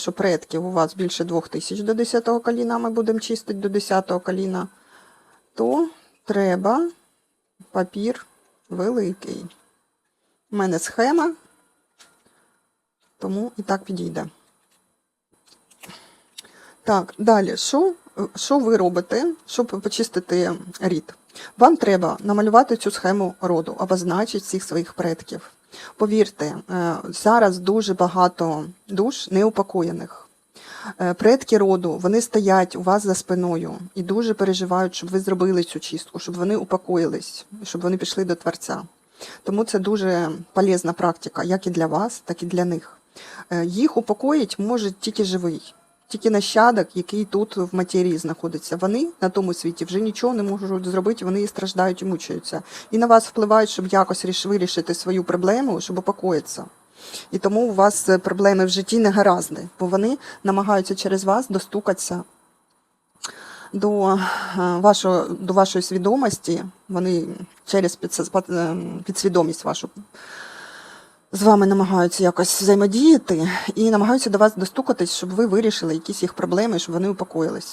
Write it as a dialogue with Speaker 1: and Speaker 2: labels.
Speaker 1: що предків у вас більше двох тисяч до 10-го коліна, ми будемо чистити до 10-го коліна, то треба папір великий. У мене схема, тому і так підійде. Так, далі, що, що ви робите, щоб почистити рід? Вам треба намалювати цю схему роду, обозначити всіх своїх предків. Повірте, е, зараз дуже багато душ неупокоєних. Е, Предки роду вони стоять у вас за спиною і дуже переживають, щоб ви зробили цю чистку, щоб вони упокоїлись, щоб вони пішли до Творця. Тому це дуже полезна практика, як і для вас, так і для них. Е, Їх упокоїть може тільки живий, тільки нащадок, який тут в матерії знаходиться. Вони на тому світі вже нічого не можуть зробити, вони страждають і мучаються. І на вас впливають, щоб якось вирішити свою проблему, щоб упокоїтися. І тому у вас е, проблеми в житті не гаразди, бо вони намагаються через вас достукатися до, е, вашого, до вашої свідомості. Вони через е, підсвідомість вашу з вами намагаються якось взаємодіяти і намагаються до вас достукатись, щоб ви вирішили якісь їх проблеми, щоб вони упокоїлись.